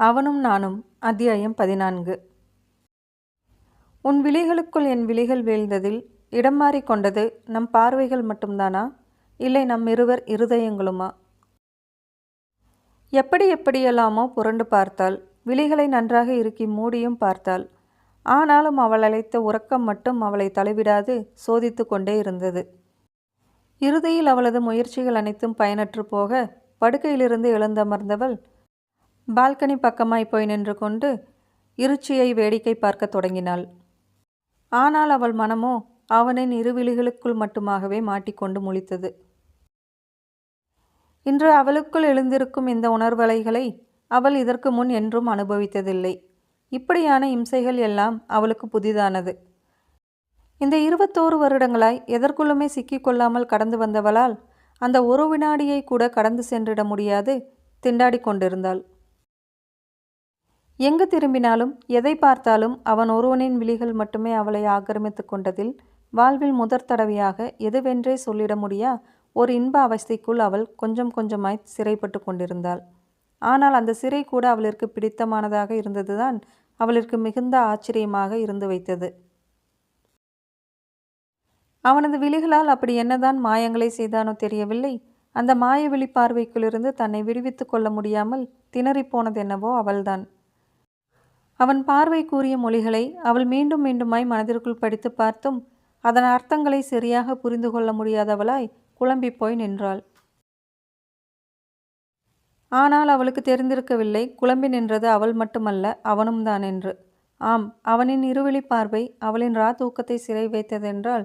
அவனும் நானும் அத்தியாயம் பதினான்கு. உன் விழிகளுக்குள் என் விழிகள் வீழ்ந்ததில் இடம் மாறிக் கொண்டது நம் பார்வைகள் மட்டும்தானா? இல்லை நம் இருவர் இருதயங்களுமா? எப்படி எப்படியெல்லாமோ புரண்டு பார்த்தாள். விழிகளை நன்றாக இறுக்கி மூடியும் பார்த்தாள். ஆனாலும் அவள் அழைத்த உறக்கம் மட்டும் அவளை தலைவிடாது சோதித்து கொண்டே இருந்தது. இறுதியில் அவளது முயற்சிகள் அனைத்தும் பயனற்று போக படுக்கையிலிருந்து எழுந்தமர்ந்தவள் பால்கனி பக்கமாய் போய் நின்று கொண்டு இருச்சியை வேடிக்கை பார்க்கத் தொடங்கினாள். ஆனால் அவள் மனமோ அவனின் இருவிழிகளுக்குள் மட்டுமாகவே மாட்டிக்கொண்டு முழித்தது. இன்று அவளுக்குள் எழுந்திருக்கும் இந்த உணர்வலைகளை அவள் இதற்கு முன் என்றும் அனுபவித்ததில்லை. இப்படியான இம்சைகள் எல்லாம் அவளுக்கு புதிதானது. இந்த இருபத்தோரு வருடங்களாய் எதற்குள்ளுமே சிக்கிக்கொள்ளாமல் கடந்து வந்தவளால் அந்த ஒரு வினாடியை கூட கடந்து சென்றிட முடியாது திண்டாடி கொண்டிருந்தாள். எங்கு திரும்பினாலும் எதை பார்த்தாலும் அவன் ஒருவனின் விழிகள் மட்டுமே அவளை ஆக்கிரமித்து கொண்டதில் வாழ்வில் முதற் தடவையாக எதுவென்றே சொல்லிட முடியா? ஒரு இன்ப அவஸ்தைக்குள் அவள் கொஞ்சம் கொஞ்சமாய் சிறைப்பட்டு கொண்டிருந்தாள். ஆனால் அந்த சிறை கூட அவளிற்கு பிடித்தமானதாக இருந்ததுதான் அவளிற்கு மிகுந்த ஆச்சரியமாக இருந்து வைத்தது. அவனது விழிகளால் அப்படி என்னதான் மாயங்களை செய்தானோ தெரியவில்லை. அந்த மாய விழி பார்வைக்குள்ளிருந்து தன்னை விடுவித்து கொள்ள முடியாமல் திணறிப்போனதென்னவோ அவள்தான். அவன் பார்வை கூறிய மொழிகளை அவள் மீண்டும் மீண்டுமாய் மனதிற்குள் படித்து பார்த்தும் அதன் அர்த்தங்களை சரியாக புரிந்து கொள்ள முடியாதவளாய் குழம்பி போய் நின்றாள். ஆனால் அவளுக்கு தெரிந்திருக்கவில்லை குழம்பி நின்றது அவள் மட்டுமல்ல அவனும் தான் என்று. ஆம் அவனின் இருவிழி பார்வை அவளின் ரா தூக்கத்தை சிறை வைத்ததென்றால்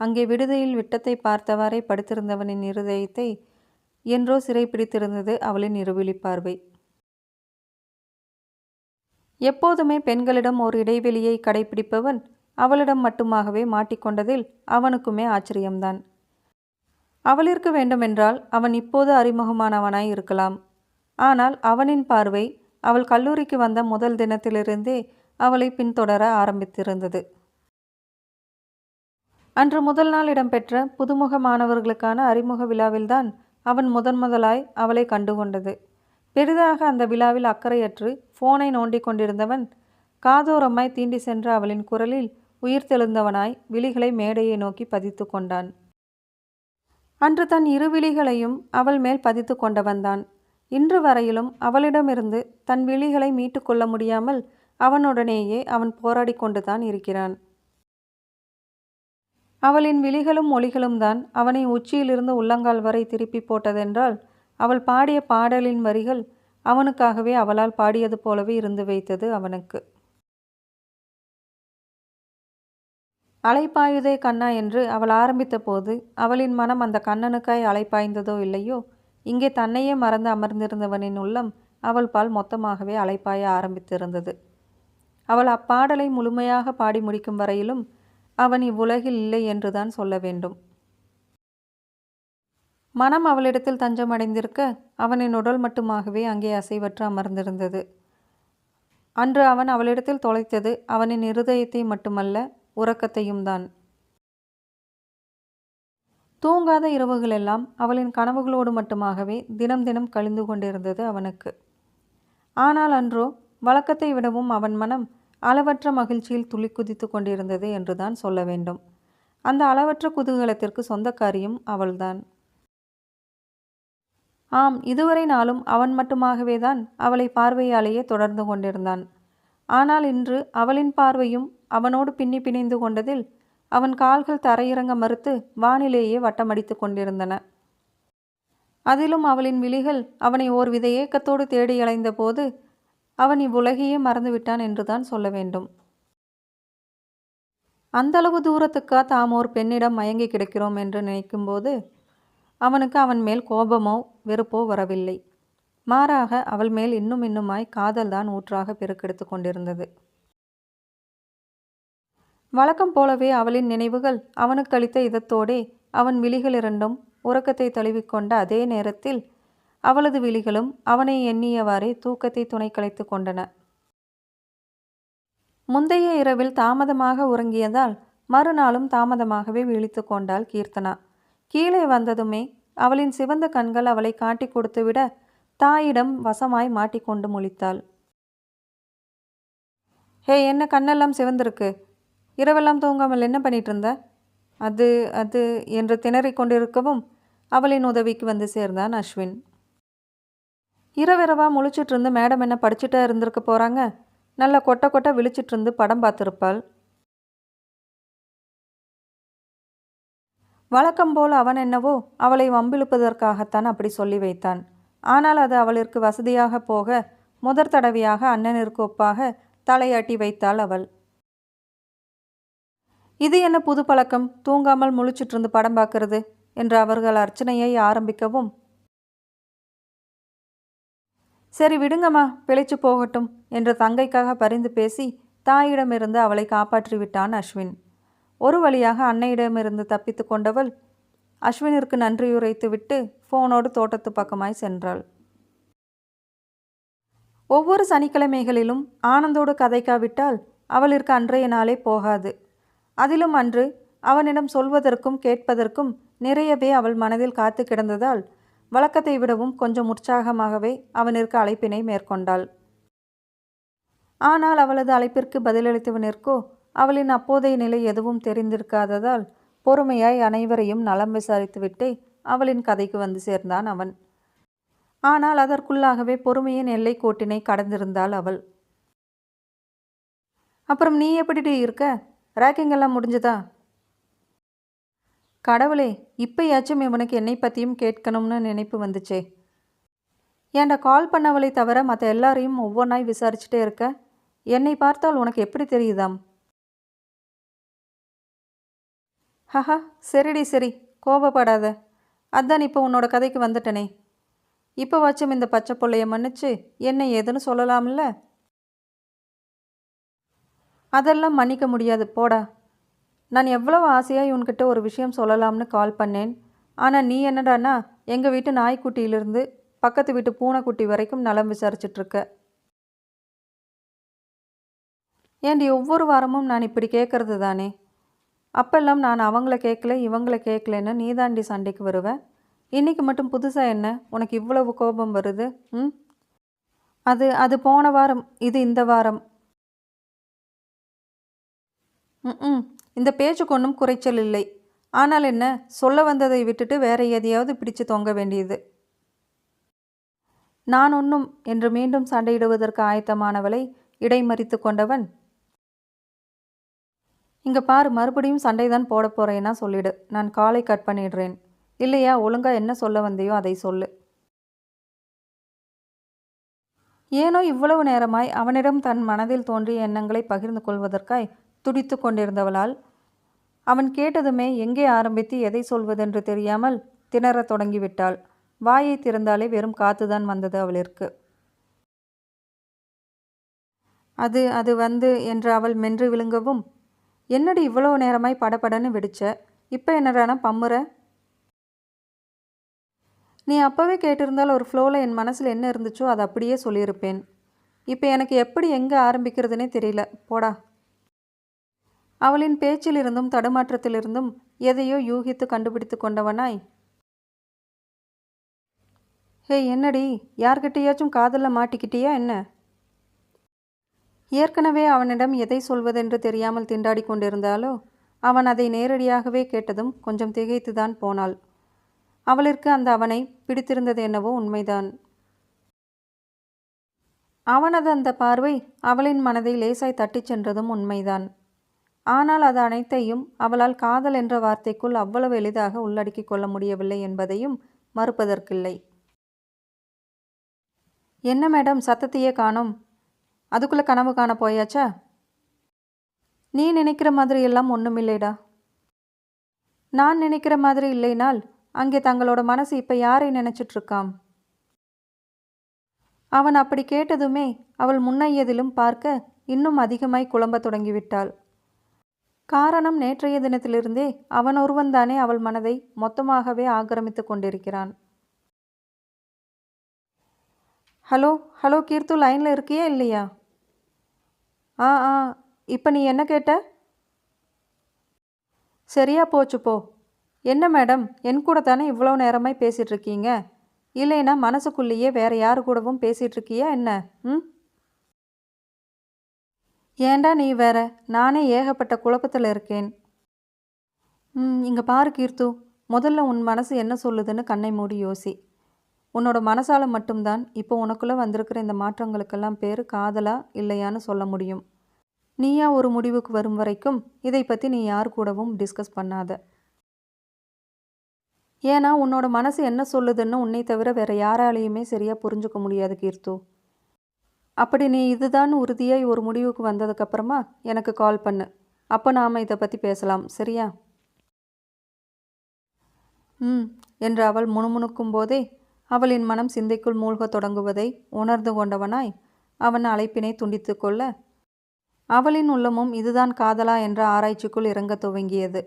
அங்கே விடுதியில் விட்டத்தை பார்த்தவாறே படுத்திருந்தவனின் இருதயத்தை என்றோ சிறை பிடித்திருந்தது அவளின் இருவிழி பார்வை. எப்போதுமே பெண்களிடம் ஒரு இடைவெளியை கடைபிடிப்பவன் அவளிடம் மட்டுமாகவே மாட்டிக்கொண்டதில் அவனுக்குமே ஆச்சரியம்தான். அவளிற்கு வேண்டுமென்றால் அவன் இப்போது அறிமுகமானவனாய் இருக்கலாம். ஆனால் அவனின் பார்வை அவள் கல்லூரிக்கு வந்த முதல் தினத்திலிருந்தே அவளை பின்தொடர ஆரம்பித்திருந்தது. அன்று முதல் நாள் இடம்பெற்ற புதுமுக மாணவர்களுக்கான அறிமுக விழாவில்தான் அவன் முதன் முதலாய் அவளை கண்டுகொண்டது. பெரிதாக அந்த விழாவில் அக்கறையற்று ஃபோனை நோண்டிக் கொண்டிருந்தவன் காதோரமாய் தீண்டி சென்ற அவளின் குரலில் உயிர் தெழுந்தவனாய் விழிகளை மேடையை நோக்கி பதித்து கொண்டான். அன்று தன் இரு விழிகளையும் அவள் மேல் பதித்து கொண்டவன்தான். இன்று வரையிலும் அவளிடமிருந்து தன் விழிகளை மீட்டுக்கொள்ள முடியாமல் அவனுடனேயே அவன் போராடி கொண்டுதான் இருக்கிறான். அவளின் விழிகளும் மொழிகளும் தான் அவனை உச்சியிலிருந்து உள்ளங்கால் வரை திருப்பி போட்டதென்றால் அவள் பாடிய பாடலின் வரிகள் அவனுக்காகவே அவளால் பாடியது போலவே இருந்து வைத்தது அவனுக்கு. அலைப்பாயுதே கண்ணா என்று அவள் ஆரம்பித்த போது அவளின் மனம் அந்த கண்ணனுக்காய் அலைப்பாய்ந்ததோ இல்லையோ இங்கே தன்னையே மறந்து அமர்ந்திருந்தவனின் உள்ளம் அவள் பால் மொத்தமாகவே அலைப்பாய ஆரம்பித்திருந்தது. அவள் அப்பாடலை முழுமையாக பாடி முடிக்கும் வரையிலும் அவன் இவ்வுலகில் இல்லை என்றுதான் சொல்ல வேண்டும். மனம் அவளிடத்தில் தஞ்சமடைந்திருக்க அவனின் உடல் மட்டுமாகவே அங்கே அசைவற்று அமர்ந்திருந்தது. அன்று அவன் அவளிடத்தில் தொலைத்தது அவனின் இருதயத்தை மட்டுமல்ல உறக்கத்தையும் தான் தூங்காத இரவுகளெல்லாம் அவளின் கனவுகளோடு மட்டுமாகவே தினம் தினம் கழிந்து கொண்டிருந்தது அவனுக்கு. ஆனால் அன்றோ வழக்கத்தை விடவும் அவன் மனம் அளவற்ற மகிழ்ச்சியில் துளி குதித்து கொண்டிருந்தது என்றுதான் சொல்ல வேண்டும். அந்த அளவற்ற குதூகலத்திற்கு சொந்தக்காரியும் அவள்தான். ஆம் இதுவரை நாளும் அவன் மட்டுமாகவே தான் அவளை பார்வையாலேயே தொடர்ந்து கொண்டிருந்தான். ஆனால் இன்று அவளின் பார்வையும் அவனோடு பின்னி பிணைந்து கொண்டதில் அவன் கால்கள் தரையிறங்க மறுத்து வானிலேயே வட்டமடித்து கொண்டிருந்தன. அதிலும் அவளின் விழிகள் அவனை ஓர்வித ஏக்கத்தோடு தேடி அலைந்த போது அவன் இவ்வுலகையே மறந்துவிட்டான் என்றுதான் சொல்ல வேண்டும். அந்தளவு தூரத்துக்கா தாம் ஓர் பெண்ணிடம் மயங்கி கிடக்கிறோம் என்று நினைக்கும்போது அவனுக்கு அவன் மேல் கோபமோ வெறுப்போ வரவில்லை. மாறாக அவள் மேல் இன்னும் இன்னுமாய் காதல்தான் ஊற்றாக பெருக்கெடுத்து கொண்டிருந்தது. வழக்கம் போலவே அவளின் நினைவுகள் அவனுக்கு அளித்த இதத்தோடே அவன் விழிகளிரண்டும் உறக்கத்தை தழுவிக்கொண்ட அதே நேரத்தில் அவளது விழிகளும் அவனை எண்ணியவாறே தூக்கத்தை துணை கலைத்து கொண்டன. முந்தைய இரவில் தாமதமாக உறங்கியதால் மறுநாளும் தாமதமாகவே விழித்து கொண்டாள் கீர்த்தனா. கீழே வந்ததுமே அவளின் சிவந்த கண்கள் அவளை காட்டி கொடுத்துவிட தாயிடம் வசமாய் மாட்டிக்கொண்டு முழித்தாள். ஹே என்ன கண்ணெல்லாம் சிவந்திருக்கு? இரவெல்லாம் தூங்காமல் என்ன பண்ணிட்டு இருந்த அது அது என்று திணறிக் கொண்டிருக்கவும் அவளின் உதவிக்கு வந்து சேர்ந்தான் அஸ்வின். இரவிரவா முழிச்சிட்டு இருந்து மேடம் என்ன படிச்சுட்டா இருந்திருக்க போகிறாங்க நல்லா கொட்ட கொட்ட விழிச்சிட்டு இருந்து படம் பார்த்துருப்பாள். வழக்கம் போல் அவன் என்னவோ அவளை வம்பிழுப்பதற்காகத்தான் அப்படி சொல்லி வைத்தான். ஆனால் அது அவளிற்கு வசதியாக போக முதற் தடவையாக அண்ணனிற்கு ஒப்பாக தலையாட்டி வைத்தாள் அவள். இது என்ன புது பழக்கம்? தூங்காமல் முழிச்சிட்டு இருந்து படம் பார்க்கறது? என்று அவர்கள் அர்ச்சனையை ஆரம்பிக்கவும். சரி விடுங்கம்மா. பிழைச்சு போகட்டும் என்று தங்கைக்காக பரிந்து பேசி தாயிடமிருந்து அவளை காப்பாற்றிவிட்டான் அஸ்வின். ஒரு வழியாக அன்னையிடமிருந்து தப்பித்து கொண்டவள் அஸ்வினிற்கு நன்றியுரைத்துவிட்டு ஃபோனோடு தோட்டத்து பக்கமாய் சென்றாள். ஒவ்வொரு சனிக்கிழமைகளிலும் ஆனந்தோடு கதைக்காவிட்டால் அவளிற்கு அன்றைய நாளே போகாது. அதிலும் அன்று அவனிடம் சொல்வதற்கும் கேட்பதற்கும் நிறையவே அவள் மனதில் காத்து கிடந்ததால் வழக்கத்தை விடவும் கொஞ்சம் உற்சாகமாகவே அவனிற்கு அழைப்பினை மேற்கொண்டாள். ஆனால் அவளது அழைப்பிற்கு பதிலளித்தவனிற்கோ அவளின் அப்போதைய நிலை எதுவும் தெரிந்திருக்காததால் பொறுமையாய் அனைவரையும் நலம் விசாரித்துவிட்டே அவளின் கதைக்கு வந்து சேர்ந்தான் அவன். ஆனால் அதற்குள்ளாகவே பொறுமையின் எல்லை கோட்டினை கடந்திருந்தாள் அவள். அப்புறம் நீ எப்படி இருக்க? ரேக்கிங் எல்லாம் முடிஞ்சதா? கடவுளே இப்பயாச்சும் இவனுக்கு என்னை பற்றியும் கேட்கணும்னு நினைப்பு வந்துச்சே. ஏன்டா கால் பண்ணவளை தவிர மற்ற எல்லாரையும் ஒவ்வொன்றாய் விசாரிச்சுட்டே இருக்க? என்னை பார்த்தால் உனக்கு எப்படி தெரியுதாம்? ஹஹா சரிடி சரி. கோபப்படாத. அதான் இப்போ உன்னோட கதைக்கு வந்துட்டனே. இப்போ வச்சும் இந்த பச்சை பிள்ளைய மன்னிச்சு என்ன ஏதுன்னு சொல்லலாம்ல? அதெல்லாம் மன்னிக்க முடியாது. போடா. நான் எவ்வளவு ஆசையாக உன்கிட்ட ஒரு விஷயம் சொல்லலாம்னு கால் பண்ணேன். ஆனால் நீ என்னடான்னா எங்கள் வீட்டு நாய்க்குட்டியிலிருந்து பக்கத்து வீட்டு பூனைக்குட்டி வரைக்கும் நலம் விசாரிச்சிட்ருக்க. ஏண்டி ஒவ்வொரு வாரமும் நான் இப்படி கேட்கறது தானே? அப்பெல்லாம் நான் அவங்கள கேட்கல இவங்கள கேட்கலன்னு நீதாண்டி சண்டைக்கு வருவேன் இன்னைக்கு மட்டும் புதுசாக என்ன? உனக்கு இவ்வளவு கோபம் வருது ம்? அது அது போன வாரம் இது இந்த வாரம். ம் இந்த பேச்சுக்கு ஒன்றும் குறைச்சல் இல்லை. ஆனால் என்ன? சொல்ல வந்ததை விட்டுட்டு வேற எதையாவது பிடிச்சு தொங்க வேண்டியது. நான் ஒன்றும் என்று மீண்டும் சண்டையிடுவதற்கு ஆயத்தமானவளை இடைமறித்து கொண்டவன் இங்கே பாரு மறுபடியும் சண்டை தான் போட போகிறேன்னா சொல்லிடு. நான் காலை கட் பண்ணிடுறேன். இல்லையா ஒழுங்காக என்ன சொல்ல வந்தையோ அதை சொல்லு. ஏனோ இவ்வளவு நேரமாய் அவனிடம் தன் மனதில் தோன்றிய எண்ணங்களை பகிர்ந்து கொள்வதற்காய் துடித்து கொண்டிருந்தவளால் அவன் கேட்டதுமே எங்கே ஆரம்பித்து எதை சொல்வதென்று தெரியாமல் திணறத் தொடங்கிவிட்டாள். வாயை திறந்தாலே வெறும் காத்துதான் வந்தது அவளிற்கு. அது அது வந்து என்று அவள் மென்று விழுங்கவும் என்னடி இவ்வளோ நேரமாய் படப்படன்னு வெடிச்ச? இப்போ என்னடானா பம்முற? நீ அப்போவே கேட்டிருந்தால் ஒரு ஃப்ளோவில் என் மனசில் என்ன இருந்துச்சோ அதை அப்படியே சொல்லியிருப்பேன். இப்போ எனக்கு எப்படி எங்கே ஆரம்பிக்கிறதுனே தெரியல. போடா. அவளின் பேச்சிலிருந்தும் தடுமாற்றத்திலிருந்தும் எதையோ யூகித்து கண்டுபிடித்து கொண்டவனாய். ஹே என்னடி? யார்கிட்டயாச்சும் காதலில் மாட்டிக்கிட்டியா என்ன? ஏற்கனவே அவனிடம் எதை சொல்வதென்று தெரியாமல் திண்டாடி கொண்டிருந்தாலோ அவன் அதை நேரடியாகவே கேட்டதும் கொஞ்சம் திகைத்துதான் போனாள். அவளிற்கு அந்த அவனை பிடித்திருந்தது என்னவோ உண்மைதான். அவனது அந்த பார்வை அவளின் மனதை லேசாய் தட்டிச் சென்றதும் உண்மைதான். ஆனால் அது அனைத்தையும் அவளால் காதல் என்ற வார்த்தைக்குள் அவ்வளவு எளிதாக உள்ளடக்கிக் கொள்ள முடியவில்லை என்பதையும் மறுப்பதற்கில்லை. என்ன மேடம் சத்தத்தையே காணோம். அதுக்குள்ளே கனவு காண போயாச்சா? நீ நினைக்கிற மாதிரி எல்லாம் ஒன்றுமில்லைடா நான் நினைக்கிற மாதிரி இல்லைனால் அங்கே தங்களோட மனசு இப்போ யாரை நினச்சிட்ருக்காம் அவன் அப்படி கேட்டதுமே அவள் முன்னையதிலும் பார்க்க இன்னும் அதிகமாய் குழம்பத் தொடங்கிவிட்டாள். காரணம் நேற்றைய தினத்திலிருந்தே அவன் ஒருவன்தானே அவள் மனதை மொத்தமாகவே ஆக்கிரமித்து கொண்டிருக்கிறான். ஹலோ ஹலோ கீர்த்து லைனில் இருக்கியா இல்லையா? ஆ ஆ இப்போ நீ என்ன கேட்ட? சரியா போச்சு போ. என்ன மேடம் என் கூட தானே இவ்வளோ நேரமாய் பேசிகிட்டு இருக்கீங்க? இல்லைன்னா மனசுக்குள்ளேயே வேறு யாரு கூடவும் பேசிகிட்ருக்கியா என்ன ம்? ஏன்டா நீ வேற? நானே ஏகப்பட்ட குழப்பத்தில் இருக்கேன். ம் இங்கே பாரு கீர்த்து முதல்ல உன் மனசு என்ன சொல்லுதுன்னு கண்ணை மூடி யோசி. உன்னோட மனசால் மட்டும்தான் இப்போ உனக்குள்ளே வந்திருக்கிற இந்த மாற்றங்களுக்கெல்லாம் பேர் காதலா இல்லையான்னு சொல்ல முடியும். நீயா ஒரு முடிவுக்கு வரும் வரைக்கும் இதை பற்றி நீ யார் கூடவும் டிஸ்கஸ் பண்ணாத. ஏன்னா உன்னோட மனசு என்ன சொல்லுதுன்னு உன்னை தவிர வேற யாராலையுமே சரியாக புரிஞ்சுக்க முடியாது கீர்த்து. அப்படி நீ இதுதான் உறுதியாக ஒரு முடிவுக்கு வந்ததுக்கப்புறமா எனக்கு கால் பண்ணு. அப்போ நாம் இதை பற்றி பேசலாம் சரியா? ம் என்று அவள் முணுமுணுக்கும் போதே அவளின் மனம் சிந்தைக்குள் மூழ்கத் தொடங்குவதை உணர்ந்து கொண்டவனாய் அவன் அழைப்பினை துண்டித்து கொள்ள அவளின் உள்ளமும் இதுதான் காதலா என்ற ஆராய்ச்சிக்குள் இறங்க துவங்கியது.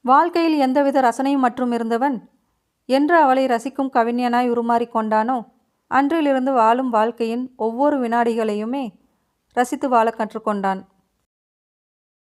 வாழ்க்கையில் எந்தவித ரசனையும் மற்றும் இருந்தவன் என்று அவளை ரசிக்கும் கவிஞனாய் உருமாறிக் கொண்டானோ அன்றிலிருந்து வாழும் வாழ்க்கையின் ஒவ்வொரு வினாடிகளையுமே ரசித்து வாழ கற்றுக்கொண்டான்